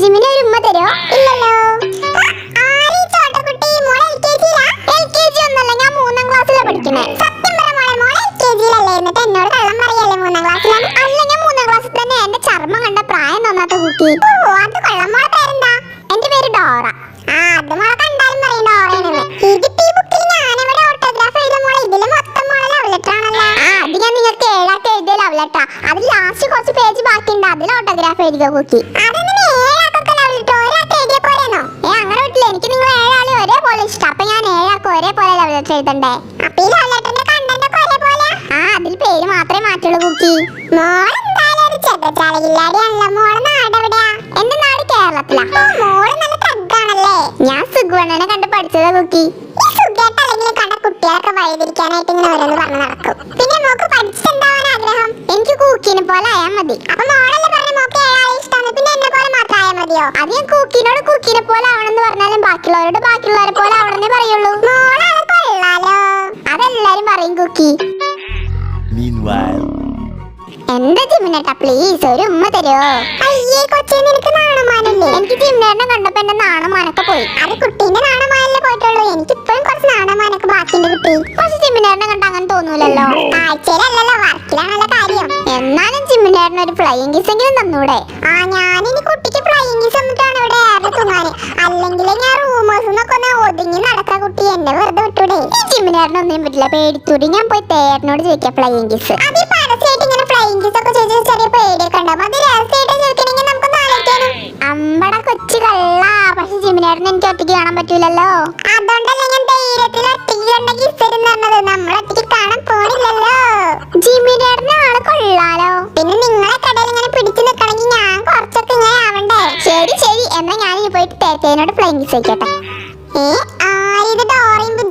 ജിമിന് ഒരു ഉമ്മ തരോ ഇല്ലല്ലോ. ചർമ്മം കണ്ട പ്രായം തോന്നാത്ത കുട്ടി. ഓ അത് കൊള്ളാം. മോളെ പേരെന്താ? പേര് ഡോറ. ആ അത് മോളെ കണ്ടാലും പറയും ഡോറയാണെന്ന് ഇതിപ്പോ ഈ ബുക്കിൽ ഞാനിവിടെ ഓട്ടോഗ്രാഫ് എഴുതുന്ന മോളെ. ഇതിൽ മൊത്തം മോളെ ലെറ്റർ ആണല്ലോ. ആ അത് ഞാൻ നിങ്ങൾക്ക് ഏഴാക്ക് എഴുതിയ ലവ് ലെറ്റർ അതിൽ ലാസ്റ്റ് കുറച്ച് പേജ് ബാക്കിയുണ്ട്. അതിൽ ഓട്ടോഗ്രാഫ് എഴുതിയ കുട്ടി ലെറ്റർ എഴുതണ്ടേ? ആ അതിൽ പേര് മാത്രമേ മാറ്റുള്ളൂ മോളെ നാട് കേരളത്തിലാ. ഞാൻ സുഗുവണ്ണനെ നടക്കും. പിന്നെ മോക്ക് ആഗ്രഹം? എനിക്ക് കൂക്കിനെ പോലെ ഏഴാളെ ഇഷ്ടമാണ് പിന്നെ എന്നെ പോലെ മാത്രം പോലെ പറഞ്ഞാലും ബാക്കിയുള്ളവരോട് ബാക്കിയുള്ളവരെ പോലെ ആവണമെന്നേ പറയുള്ളൂ. പറയും കുക്കി. എന്താ ജിമിനേട്ടാ പ്ലീസ് ഒരു ഉമ്മ തരുമോ അയ്യേ കൊച്ചേ നിനക്ക് നാണമാനല്ലേ? എനിക്ക് ജിമിനേട്ടനെ കണ്ടപ്പോ എന്റെ നാണമാനൊക്കെ പോയി. അത് കുട്ടീന്റെ നാണമാനല്ലേ പോയിട്ടുള്ളൂ. എനിക്ക് ഇപ്പോഴും കുറച്ച് നാണമാനൊക്കെ ബാക്കിയുണ്ട് കുട്ടി. പക്ഷെ ജിമിനേട്ടനെ കണ്ട അങ്ങനെ തോന്നൂലല്ലോ? കാഴ്ചയിലല്ലല്ലോ വർക്കിലാണല്ലോ കാര്യം. എന്നാലും ജിമിനേട്ടന് ഒരു ഫ്ലൈയിങ് കിസ് എങ്കിലും തന്നൂടെ. ആ ഞാനിനി കുട്ടിക്ക് ഫ്ലൈയിങ് കിസ് തന്നിട്ടാണ് ഇവിടെ ഏറെ തൂങ്ങാന്? അല്ലെങ്കിൽ ഞാൻ എന്നൊക്കെ നടക്ക കുട്ടി എന്നെ വെറുതെ വിട്ടൂടെ? ഈ ഒന്നും പറ്റില്ല പേടിത്തൂടി ഞാൻ പോയി തേരനോട് ചോദിക്കാം ഫ്ലൈയിങ് കിസ് അത് ഈ പരസ്യമായിട്ട് ഇങ്ങനെ ഫ്ലൈയിങ് കിസ് ഒക്കെ ചോദിച്ചാൽ ചെറിയ പേടിയൊക്കെ ഉണ്ടാവും. അത് രഹസ്യമായിട്ട് ചോദിക്കണമെങ്കിൽ നമുക്ക് നാളേക്കാനും അമ്പട കൊച്ചു കള്ള. പക്ഷെ ജിമിനേട്ടനെ എനിക്ക് ഒറ്റയ്ക്ക് കാണാൻ പറ്റൂലല്ലോ. അതുകൊണ്ടല്ലേ ഞാൻ ധൈര്യത്തിൽ ഒറ്റയ്ക്ക് കണ്ട കിസ് തരുന്നത് നമ്മൾ ഒറ്റയ്ക്ക് കാണാൻ പോണില്ലല്ലോ. ജിമിനേട്ടനെ ആൾ കൊള്ളാലോ. പിന്നെ നിങ്ങളെ കടയിൽ ഇങ്ങനെ പിടിച്ചു നിൽക്കണമെങ്കിൽ ഞാൻ കുറച്ചൊക്കെ ഇങ്ങനെ ആവണ്ടേ? ശരി ശരി. എന്നാ ഞാൻ പോയിട്ട് തേരത്തേനോട് ഫ്ലൈയിങ് കിസ് വയ്ക്കട്ടെ ഏ?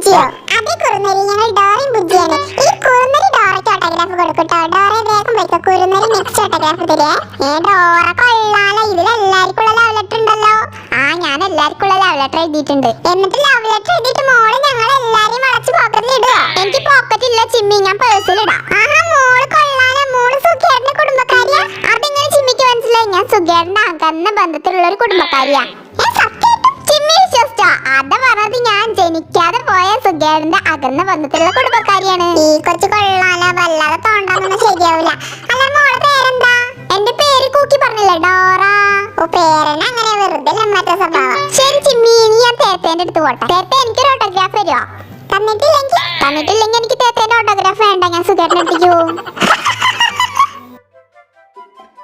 ഞങ്ങൾ ഈ കൊടുക്കട്ടോ. ഇതിൽ ഉണ്ടല്ലോ. ആ ഞാൻ എല്ലാവർക്കും എന്നിട്ട് ഞങ്ങൾ പോക്കറ്റിൽ എനിക്ക് പോക്കറ്റ് ഇല്ല ചിമ്മി ഞാൻ പേഴ്സിൽ കുടുംബക്കാരിയാ? ചിമ്മിക്ക് ഞാൻ അകന്ന ബന്ധത്തിലുള്ള ഒരു കുടുംബക്കാരിയാ. വിശ്വസിച്ചോ? അത പറഞ്ഞത് ഞാൻ ജനിക്കാതെ പോയ സുഖേറിന്റെ അകന്ന ബന്ധത്തിലുള്ള കുടുംബക്കാരിയാണ്. ഈ കൊച്ചു കൊള്ളാലോ വല്ലാതെ തോണ്ടാന്നൊന്നും ശരിയാവില്ല. അല്ല മോളെ പേരെന്താ? എന്റെ പേര് കൂക്കി പറഞ്ഞില്ലേ ഡോറ? ഓ പേരന അങ്ങനെ വെറുതെ മറ്റേ സ്വഭാവം. ശരി ചിമ്മി ഇനി ഞാൻ തേത്തേന്റെ അടുത്ത് പോട്ടെ. തേത്ത എനിക്കൊരു ഓട്ടോഗ്രാഫ് തരുമോ തന്നിട്ടില്ലെങ്കിൽ? തന്നിട്ടില്ലെങ്കിൽ എനിക്ക് തേത്തേന്റെ